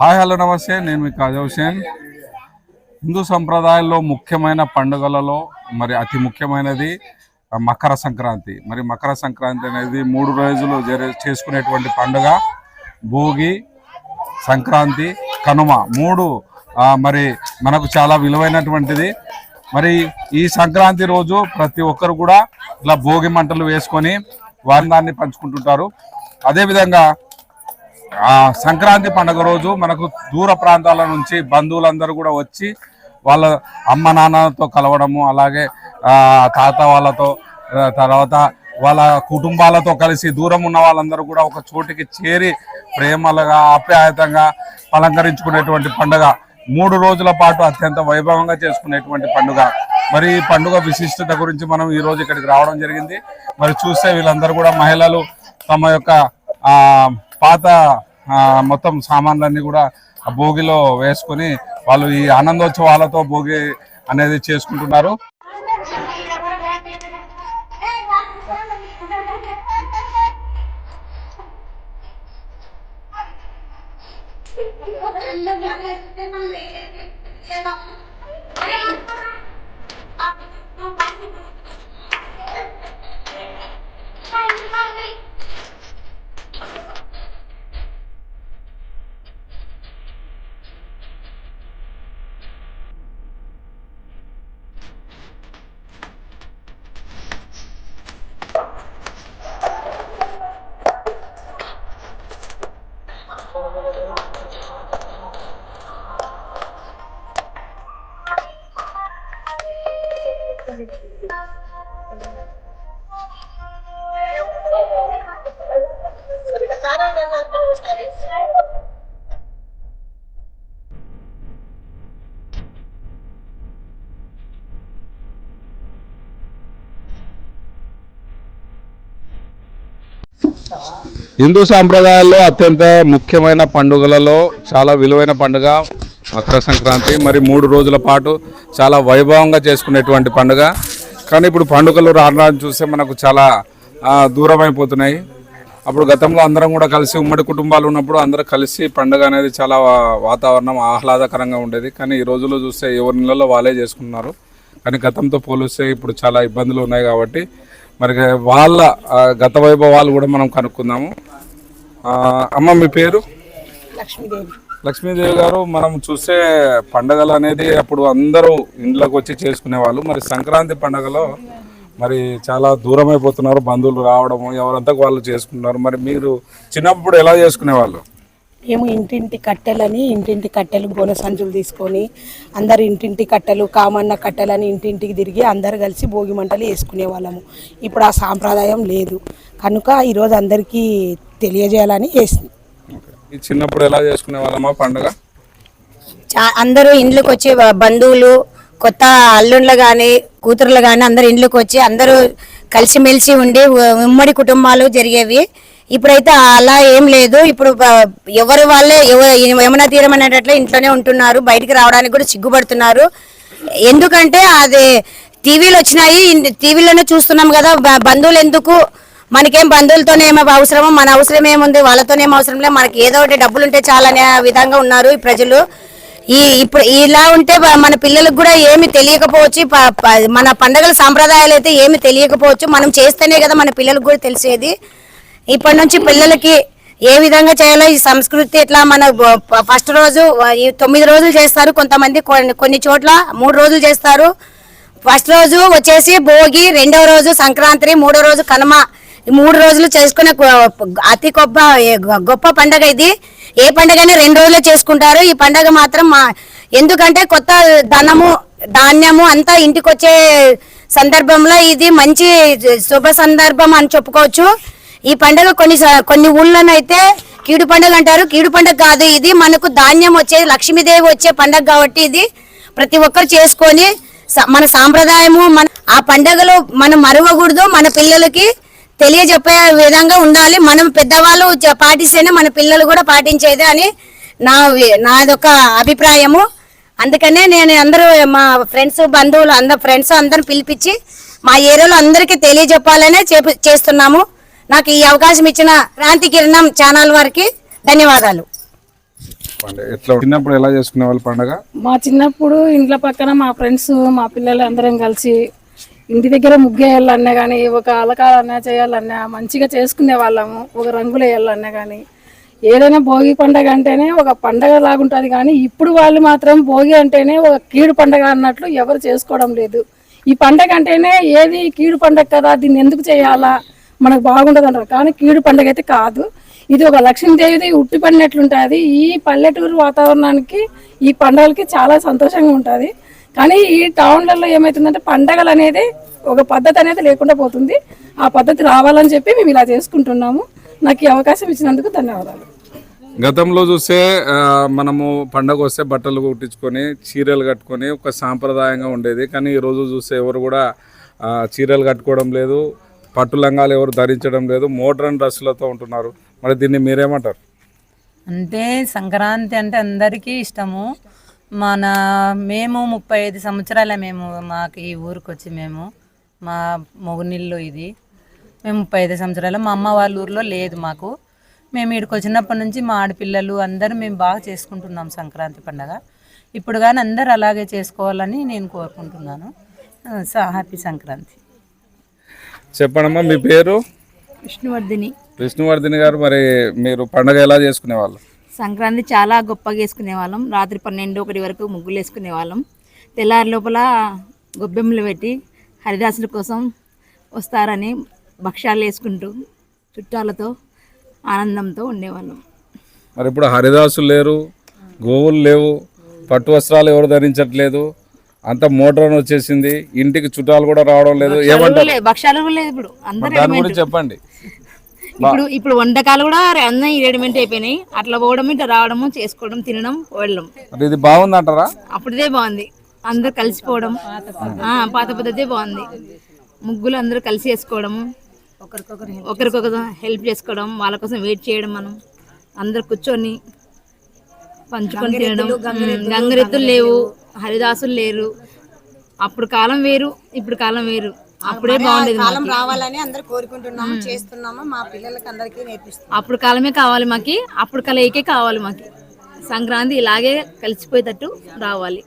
Hi hello నమస్తే. నేను మీ కాజా హుసేన్ హిందూ సంప్రదాయంలో ముఖ్యమైన పండుగలలో మరి అతి ముఖ్యమైనది మకర సంక్రాంతి. మరి మకర సంక్రాంతి అనేది మూడు రోజులు చేసుకునేటువంటి పండుగ. భోగి సంక్రాంతి కనుమ మూడు మరి మనకు చాలా విలువైనటువంటిది. మరి ఈ సంక్రాంతి రోజు ప్రతి ఒక్కరు కూడా ఇలా భోగి మంటలు వేసుకొని వారి దాన్ని పంచుకుంటుంటారు. అదేవిధంగా సంక్రాంతి పండుగ రోజు మనకు దూర ప్రాంతాల నుంచి బంధువులందరూ కూడా వచ్చి వాళ్ళ అమ్మ నాన్నలతో కలవడము అలాగే తాత వాళ్ళతో తర్వాత వాళ్ళ కుటుంబాలతో కలిసి దూరం ఉన్న వాళ్ళందరూ కూడా ఒక చోటికి చేరి ప్రేమలుగా ఆప్యాయతంగా అలంకరించుకునేటువంటి పండుగ. మూడు రోజుల పాటు అత్యంత వైభవంగా చేసుకునేటువంటి పండుగ. మరి ఈ పండుగ విశిష్టత గురించి మనం ఈ రోజు ఇక్కడికి రావడం జరిగింది. మరి చూస్తే వీళ్ళందరూ కూడా మహిళలు తమ యొక్క పాత మొత్తం సామాన్లన్నీ కూడా ఆ భోగిలో వేసుకొని వాళ్ళు ఈ ఆనందోత్సవాలతో భోగి అనేది చేసుకుంటున్నారు. హిందూ సాంప్రదాయాల్లో అత్యంత ముఖ్యమైన పండుగలలో చాలా విలువైన పండుగ మకర సంక్రాంతి. మరి మూడు రోజుల పాటు చాలా వైభవంగా చేసుకునేటువంటి పండుగ. కానీ ఇప్పుడు పండుగలు రాను చూస్తే మనకు చాలా దూరమైపోతున్నాయి. దూరం అయిపోతున్నాయి అప్పుడు గతంలో అందరం కూడా కలిసి ఉమ్మడి కుటుంబాలు ఉన్నప్పుడు అందరూ కలిసి పండుగ అనేది చాలా వాతావరణం ఆహ్లాదకరంగా ఉండేది. కానీ ఈ రోజుల్లో చూస్తే ఎవరి నెలలో వాళ్ళే చేసుకున్నారు కానీ గతంతో పోలిస్తే ఇప్పుడు చాలా ఇబ్బందులు ఉన్నాయి కాబట్టి మరి వాళ్ళ గత వైభవాలు కూడా మనం కనుక్కుందాము. ఆ, అమ్మ మీ పేరు? లక్ష్మీదేవి. లక్ష్మీదేవి గారు మనం చూస్తే పండగలు అనేది అప్పుడు అందరూ ఇండ్లకు వచ్చి చేసుకునే వాళ్ళు. మరి సంక్రాంతి పండగలో మరి చాలా దూరం అయిపోతున్నారు బంధువులు రావడము ఎవరంతా వాళ్ళు చేసుకున్నారు మరి మీరు చిన్నప్పుడు ఎలా చేసుకునే వాళ్ళు మేము ఇంటింటి కట్టెలని ఇంటింటి కట్టెలు గోనె సంచులు తీసుకొని అందరు ఇంటింటి కట్టెలు కామన్న కట్టెలని ఇంటింటికి తిరిగి అందరు కలిసి భోగి మంటలు వేసుకునే వాళ్ళము. ఇప్పుడు ఆ సాంప్రదాయం లేదు. కనుక ఈరోజు అందరికీ తెలియజేయాలని వేసింది ఈ చిన్నప్పుడు ఎలా చేసుకునే వాళ్ళమా పండుగ? చా- అందరూ ఇండ్లకు వచ్చి బంధువులు కొత్త అల్లుండ్లు కానీ కూతుర్లు కానీ అందరు ఇండ్లకు వచ్చి అందరూ కలిసిమెలిసి ఉండి ఉమ్మడి కుటుంబాలు జరిగేవి. ఇప్పుడైతే అలా ఏం లేదు. ఇప్పుడు ఎవరు వాళ్ళే ఎవ- యమునా తీరం ఇంట్లోనే ఉంటున్నారు. బయటికి రావడానికి కూడా సిగ్గుపడుతున్నారు. ఎందుకంటే అది టీవీలు వచ్చినాయి. టీవీలోనే చూస్తున్నాం కదా. బంధువులు ఎందుకు? మనకేం బంధువులతోనే ఏమో అవసరమో మన అవసరం ఏముంది? వాళ్ళతోనే అవసరం లేదు. మనకి ఏదో ఒకటి డబ్బులు ఉంటే చాలనే విధంగా ఉన్నారు ఈ ప్రజలు. ఈ ఇప్పుడు ఇలా ఉంటే మన పిల్లలకు కూడా ఏమి తెలియకపోవచ్చు. ప- మన పండగల సాంప్రదాయాలు అయితే ఏమి తెలియకపోవచ్చు. మనం చేస్తేనే కదా మన పిల్లలకు కూడా తెలిసేది. ఇప్పటి నుంచి పిల్లలకి ఏ విధంగా చేయాలో ఈ సంస్కృతి ఎట్లా మన ఫస్ట్ రోజు తొమ్మిది రోజులు చేస్తారు కొంతమంది కొన్ని కొన్ని చోట్ల మూడు రోజులు చేస్తారు. ఫస్ట్ రోజు వచ్చేసి భోగి రెండవ రోజు సంక్రాంతి మూడో రోజు కనుమ. ఈ మూడు రోజులు చేసుకునే అతి గొప్ప గొప్ప పండగ ఇది. ఏ పండగైనా రెండు రోజులు చేసుకుంటారు. ఈ పండగ మాత్రం మా ఎందుకంటే కొత్త ధనము ధాన్యము అంతా ఇంటికి వచ్చే సందర్భంలో ఇది మంచి శుభ సందర్భం అని చెప్పుకోవచ్చు. ఈ పండగ కొన్ని కొన్ని ఊళ్ళనైతే కీడు పండగ అంటారు. కీడు పండగ కాదు ఇది. మనకు ధాన్యం వచ్చే లక్ష్మీదేవి వచ్చే పండగ కాబట్టి ఇది ప్రతి ఒక్కరు చేసుకొని మన సాంప్రదాయము మన ఆ పండగలు మనం మరవకూడదు. మన పిల్లలకి తెలియజెప్పే విధంగా ఉండాలి. మనం పెద్దవాళ్ళు పాటిస్తేనే మన పిల్లలు కూడా పాటించేది అని నా నాదొక అభిప్రాయము. అందుకనే నేను అందరూ మా ఫ్రెండ్స్ బంధువులు అందరు ఫ్రెండ్స్ అందరిని పిలిపించి మా ఏరియాలో అందరికీ తెలియజెప్పాలనే చేస్తున్నాము. నాకు ఈ అవకాశం ఇచ్చిన క్రాంతి కిరణం ఛానల్ వారికి ధన్యవాదాలు. ఎట్లా చిన్నప్పుడు ఎలా చేసుకునే వాళ్ళు పండుగ? మా చిన్నప్పుడు ఇంట్లో పక్కన మా ఫ్రెండ్స్ మా పిల్లలు అందరం కలిసి ఇంటి దగ్గర ముగ్గేయాలన్నా కానీ ఒక అలకాలన్నా చేయాలన్నా మంచిగా చేసుకునే వాళ్ళము ఒక రంగులు వేయాలన్నా కానీ ఏదైనా భోగి పండగ అంటేనే ఒక పండగ లాగుంటుంది కానీ ఇప్పుడు వాళ్ళు మాత్రం భోగి అంటేనే ఒక కీడు పండగ అన్నట్లు ఎవరు చేసుకోవడం లేదు. ఈ పండగ అంటేనే ఏది కీడు పండగ కదా దీన్ని ఎందుకు చేయాలా? మనకు బాగుండదు అంటారు. కానీ కీడు పండగ అయితే కాదు. ఇది ఒక లక్ష్మీదేవిది ఉట్టి పడినట్లుంటుంది ఈ పల్లెటూరు వాతావరణానికి ఈ పండగలకి చాలా సంతోషంగా ఉంటుంది. కానీ ఈ టౌన్లలో ఏమవుతుందంటే పండగలు అనేది ఒక పద్ధతి అనేది లేకుండా పోతుంది. ఆ పద్ధతి రావాలని చెప్పి మేము ఇలా చేసుకుంటున్నాము. నాకు ఈ అవకాశం ఇచ్చినందుకు ధన్యవాదాలు. గతంలో చూస్తే మనము పండగ వస్తే బట్టలు కుట్టించుకొని చీరలు కట్టుకొని ఒక సాంప్రదాయంగా ఉండేది. కానీ ఈ రోజు చూస్తే ఎవరు కూడా చీరలు కట్టుకోవడం లేదు. పట్టు లంగాలు ఎవరు ధరించడం లేదు మోడ్రన్ డ్రెస్సులతో ఉంటున్నారు. మరి దీన్ని మీరేమంటారు? అంటే సంక్రాంతి అంటే అందరికీ ఇష్టము. మన మేము ముప్పై ఐదు సంవత్సరాల మేము మాకు ఈ ఊరికి వచ్చి మేము మా మొగునిల్లు ఇది. మేము ముప్పై ఐదు సంవత్సరాలు మా అమ్మ వాళ్ళ ఊర్లో లేదు మాకు. మేము ఇక్కడికి వచ్చినప్పటి నుంచి మా ఆడపిల్లలు అందరూ మేము బాగా చేసుకుంటున్నాం సంక్రాంతి పండగ. ఇప్పుడు కానీ అందరూ అలాగే చేసుకోవాలని నేను కోరుకుంటున్నాను. హ్యాపీ సంక్రాంతి. చెప్పండమ్మా మీ పేరు? విష్ణువర్ధిని. విష్ణువర్ధిని గారు మరి మీరు పండగ ఎలా చేసుకునే వాళ్ళు సంక్రాంతి చాలా గొప్పగా వేసుకునే వాళ్ళం రాత్రి పన్నెండు ఒకటి వరకు ముగ్గులు వేసుకునే వాళ్ళం తెల్లారి లోపల గొబ్బెమ్మలు పెట్టి హరిదాసుల కోసం వస్తారని భక్ష్యాలు వేసుకుంటూ చుట్టాలతో ఆనందంతో ఉండేవాళ్ళం. మరి ఇప్పుడు హరిదాసులు లేరు గోవులు లేవు పట్టు వస్త్రాలు ఎవరు ధరించట్లేదు అంత మోటార్ వచ్చేసింది. ఇంటికి చుట్టాలు కూడా రావడం లేదు. ఏమంటారు? కూడా లేదు ఇప్పుడు. అందరూ దాని గురించి చెప్పండి. ఇప్పుడు ఇప్పుడు వంటకాలు కూడా అన్నీ రెడీమేడ్ అయిపోయినాయి. అట్లా పోవడం ఇట్లా రావడము చేసుకోవడం తినడం వెళ్ళడం. ఇది బాగుందంటారా అప్పుడుదే బాగుంది. అందరు కలిసిపోవడం ఆ, పాత పద్ధతే బాగుంది. ముగ్గులు అందరూ కలిసి వేసుకోవడము ఒకరికొకరు హెల్ప్ చేసుకోవడం వాళ్ళ కోసం వెయిట్ చేయడం మనం. అందరు కూర్చొని పంచుకొని తినడం. ఉమ్, గంగరెద్దులు లేవు. హరిదాసులు లేరు. అప్పుడు కాలం వేరు ఇప్పుడు కాలం వేరు. అప్పుడే బాగుండేది కాలం. రావాలని అందరు కోరుకుంటున్నాము చేస్తున్నాము మా పిల్లలకి అందరికీ నేర్పిస్తున్నాం అప్పుడు కాలమే కావాలి మాకి అప్పుడు కలయికే కావాలి మాకి. సంక్రాంతి ఇలాగే కలిసిపోయేటట్టు రావాలి.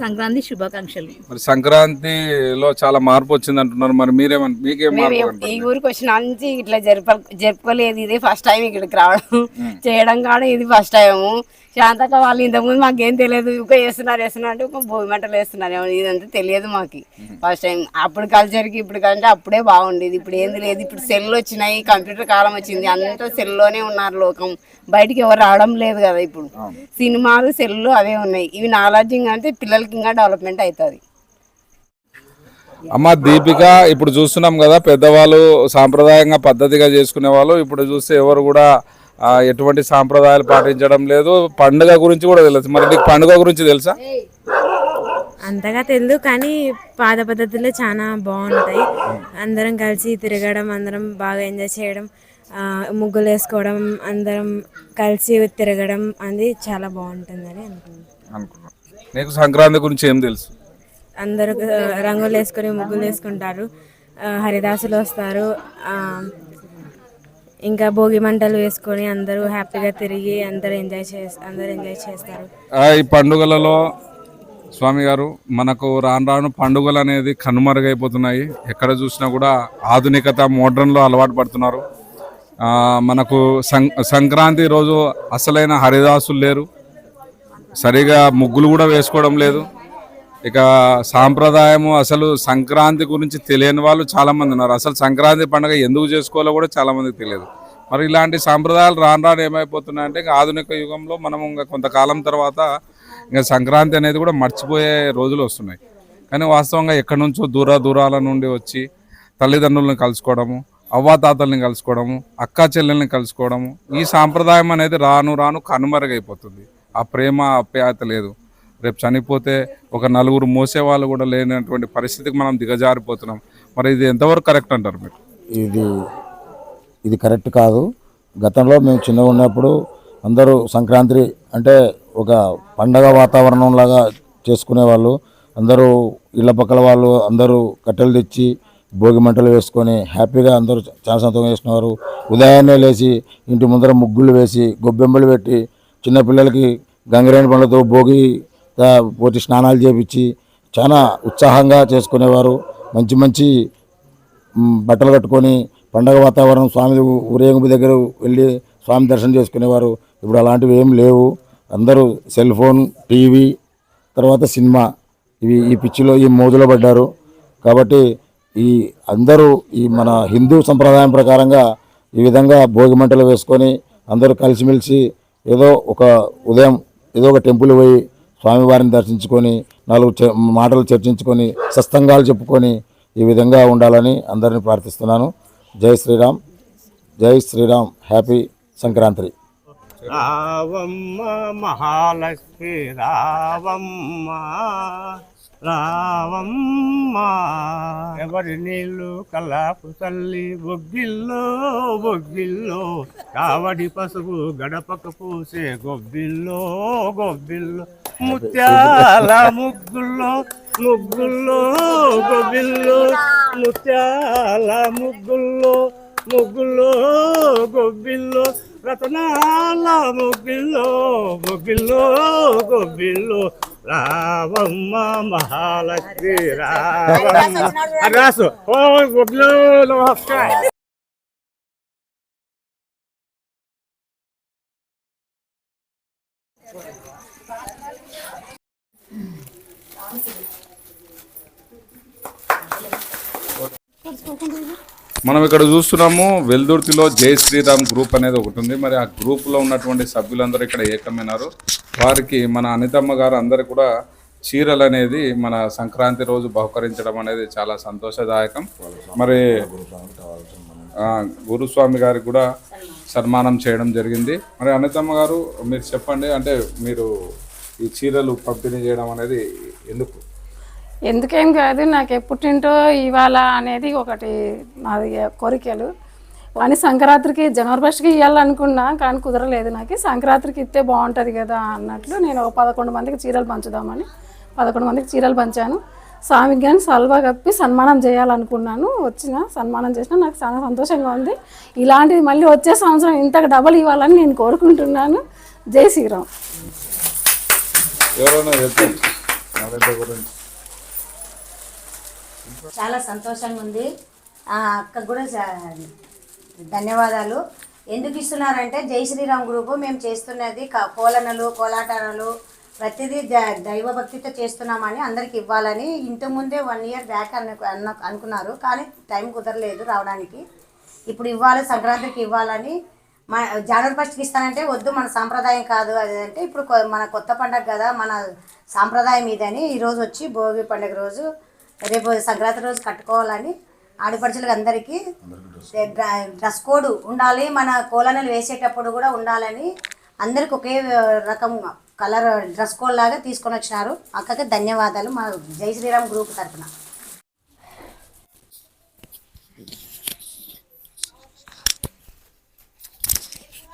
సంక్రాంతి శుభాకాంక్షలు. మరి సంక్రాంతిలో చాలా మార్పు వచ్చింది అంటున్నారు మరి మీరేమన్ మీకేం మార్పు ఈ? ఊరికి వచ్చిన నుంచి ఇట్లా జరప జరుపుకోలేదు. ఇదే ఫస్ట్ టైం ఇక్కడికి రావడం. చేయడం కూడా ఇది ఫస్ట్ టైము శాంతక వాళ్ళు ఇంతకుముందు మాకేం తెలియదు. ఇంకా వేస్తున్నారు వేస్తున్నారు అంటే ఒక భోగి మంటలు వేస్తున్నారు. ఏమో ఇదంతా తెలియదు మాకు. ఫస్ట్ టైం అప్పుడు కల్చర్కి ఇప్పుడు కంటే అప్పుడే బాగుండేది. ఇప్పుడు ఏంది లేదు. ఇప్పుడు సెల్ వచ్చినాయి కంప్యూటర్ కాలం వచ్చింది. అంతా సెల్లోనే ఉన్నారు లోకం. బయటికి ఎవరు రావడం లేదు కదా ఇప్పుడు. సినిమాలు సెల్లు అవే ఉన్నాయి. ఇవి నాలెడ్జింగ్ అంటే పిల్లలకి ఇంకా డెవలప్మెంట్ అవుతుంది. అమ్మ దీపిక ఇప్పుడు చూస్తున్నాం కదా పెద్దవాళ్ళు సాంప్రదాయంగా పద్ధతిగా చేసుకునే వాళ్ళు. ఇప్పుడు చూస్తే ఎవరు కూడా ఎటువంటి సాంప్రదాయాలు పాటించడం లేదు. పండుగ గురించి కూడా తెలుసు. మరి నీకు పండుగ గురించి తెలుసా? అంతగా తెలియదు కానీ పాత పద్ధతుల్లో చాలా బాగుంటాయి. అందరం కలిసి తిరగడం అందరం బాగా ఎంజాయ్ చేయడం ముగ్గులు వేసుకోవడం అందరం కలిసి తిరగడం అది చాలా బాగుంటుందని అనుకుంటున్నాను. అనుకున్నా. నీకు సంక్రాంతి గురించి ఏం తెలుసు? అందరూ రంగులు వేసుకొని ముగ్గులు వేసుకుంటారు. హరిదాసులు వస్తారు. ఇంకా భోగి మంటలు వేసుకొని అందరూ హ్యాపీగా తిరిగి అందరూ ఎంజాయ్ చే అందరూ ఎంజాయ్ చేస్తారు. ఈ పండుగలలో స్వామి గారు మనకు రాను రాను పండుగలు అనేది కనుమరుగైపోతున్నాయి. ఎక్కడ చూసినా కూడా ఆధునికత మోడ్రన్లో అలవాటు పడుతున్నారు. మనకు సం సంక్రాంతి రోజు అసలైన హరిదాసులు లేరు. సరిగా ముగ్గులు కూడా వేసుకోవడం లేదు. ఇక సాంప్రదాయము అసలు సంక్రాంతి గురించి తెలియని వాళ్ళు చాలామంది ఉన్నారు. అసలు సంక్రాంతి పండుగ ఎందుకు చేసుకోవాలో కూడా చాలామందికి తెలియదు. మరి ఇలాంటి సాంప్రదాయాలు రాను రాను ఏమైపోతున్నాయంటే ఇంకా ఆధునిక యుగంలో మనం ఇంకా కొంతకాలం తర్వాత ఇంకా సంక్రాంతి అనేది కూడా మర్చిపోయే రోజులు వస్తున్నాయి. కానీ వాస్తవంగా ఎక్కడి నుంచో దూర దూరాల నుండి వచ్చి తల్లిదండ్రులను కలుసుకోవడము అవ్వాతాతల్ని కలుసుకోవడము అక్కా చెల్లెల్ని కలుసుకోవడము ఈ సాంప్రదాయం అనేది రాను రాను కనుమరుగైపోతుంది. ఆ ప్రేమ ఆప్యాయత లేదు. రేపు చనిపోతే ఒక నలుగురు మోసే వాళ్ళు కూడా లేనటువంటి పరిస్థితికి మనం దిగజారిపోతున్నాం. మరి ఇది ఎంతవరకు కరెక్ట్ అంటారు మీరు? ఇది ఇది కరెక్ట్ కాదు. గతంలో మేము చిన్నగా ఉన్నప్పుడు అందరూ సంక్రాంతి అంటే ఒక పండగ వాతావరణం లాగా చేసుకునేవాళ్ళు. అందరూ ఇళ్ళ పక్కల వాళ్ళు అందరూ కట్టెలు తెచ్చి భోగి మంటలు వేసుకొని హ్యాపీగా అందరూ చాలా సంతోషం చేసుకునేవారు ఉదయాన్నే లేచి ఇంటి ముందర ముగ్గులు వేసి గొబ్బెమ్మలు పెట్టి చిన్నపిల్లలకి గంగరేణి పండ్లతో భోగి పోటీ స్నానాలు చేపించి చాలా ఉత్సాహంగా చేసుకునేవారు. మంచి మంచి బట్టలు కట్టుకొని పండగ వాతావరణం స్వామి ఊరేగింపు దగ్గర వెళ్ళి స్వామి దర్శనం చేసుకునేవారు. ఇప్పుడు అలాంటివి ఏం లేవు. అందరూ సెల్ ఫోన్ టీవీ తర్వాత సినిమా ఇవి ఈ పిచ్చిలో ఈ మోజులో పడ్డారు. కాబట్టి ఈ అందరూ ఈ మన హిందూ సంప్రదాయం ప్రకారంగా ఈ విధంగా భోగి మంటలు వేసుకొని అందరూ కలిసిమెలిసి ఏదో ఒక ఉదయం ఏదో ఒక టెంపుల్ పోయి స్వామివారిని దర్శించుకొని నాలుగు మాటలు చర్చించుకొని సస్తంగాలు చెప్పుకొని ఈ విధంగా ఉండాలని అందరిని ప్రార్థిస్తున్నాను. జై శ్రీరామ్. జై శ్రీరామ్. హ్యాపీ సంక్రాంతి. రావమ్మ మహాలక్ష్మి రావమ్మ రావమ్మ. ఎవరి నీళ్ళు కలాపు తల్లి బొగ్గిల్లో బొగ్గిల్లో కావడి పసుపు గడపక పూసే గొబ్బిల్లో గొబ్బిల్లో. ముత్యాల ముగ్గుల్లో ముగ్గుల్లో గొబ్బిల్లో ముత్యాల ముగ్గుల్లో ముగ్గుల్లో గొబ్బిల్లో రతనాల ముగ్గుల్లో ముగ్గుల్లో గొబ్బిల్లో రావమ్మ మహాలక్ష్మి రావమ్మ. రాసు ఓ గొబ్బిల్లో నమస్కారం. మనం ఇక్కడ చూస్తున్నాము వెల్దుర్తిలో జై శ్రీరామ్ గ్రూప్ అనేది ఒకటి ఉంది. మరి ఆ గ్రూప్లో ఉన్నటువంటి సభ్యులందరూ ఇక్కడ ఏకమైనారు. వారికి మన అనితమ్మ గారు అందరు కూడా చీరలు అనేది మన సంక్రాంతి రోజు బహుకరించడం అనేది చాలా సంతోషదాయకం. మరి గురుస్వామి గారికి కూడా సన్మానం చేయడం జరిగింది. మరి అనితమ్మ గారు మీరు చెప్పండి అంటే మీరు ఈ చీరలు పంపిణీ చేయడం అనేది ఎందుకు? ఎందుకేం కాదు నాకు ఎప్పుడింటో ఇవాళ అనేది ఒకటి నాది కోరికలు. కానీ సంక్రాంతికి జనవరి ఫస్ట్కి ఇవ్వాలనుకున్నా కానీ కుదరలేదు నాకు. సంక్రాంతికి ఇస్తే బాగుంటుంది కదా అన్నట్లు నేను ఒక పదకొండు మందికి చీరలు పంచుదామని పదకొండు మందికి చీరలు పంచాను. స్వామికి కానీ సల్వా కప్పి సన్మానం చేయాలనుకున్నాను. వచ్చిన సన్మానం చేసిన నాకు చాలా సంతోషంగా ఉంది. ఇలాంటిది మళ్ళీ వచ్చే సంవత్సరం ఇంతకు డబల్ ఇవ్వాలని నేను కోరుకుంటున్నాను. జై శ్రీరామ్ ఎవరైనా చెప్పండి అనిత గురించి చాలా సంతోషంగా ఉంది. ఆ అక్కకు కూడా ధన్యవాదాలు. ఎందుకు ఇస్తున్నారంటే జై శ్రీరామ్ గ్రూపు మేము చేస్తున్నది క- కోలనలు కోలాటాలు ప్రతిదీ ద- దైవభక్తితో చేస్తున్నామని అందరికి ఇవ్వాలని ఇంటి ముందే వన్ ఇయర్ బ్యాక్ అన్న అన్న- అనుకున్నారు. కానీ టైం కుదరలేదు రావడానికి. ఇప్పుడు ఇవ్వాలి సంక్రాంతికి ఇవ్వాలని మన జనవరి ఫస్ట్కి ఇస్తానంటే వద్దు మన సాంప్రదాయం కాదు. అది అంటే ఇప్పుడు కొ- మన కొత్త పండగ కదా మన సాంప్రదాయం ఇదని ఈరోజు వచ్చి భోగి పండుగ రోజు రేపు సంక్రాంతి రోజు కట్టుకోవాలని ఆడపడుచులకు అందరికీ డ్ర- డ్రెస్ కోడ్ ఉండాలి. మన కోలనలు వేసేటప్పుడు కూడా ఉండాలని అందరికి ఒకే రకం కలర్ డ్రెస్ కోడ్ లాగా తీసుకొని వచ్చినారు. అక్కకి ధన్యవాదాలు మా జై శ్రీరామ్ గ్రూప్ తరఫున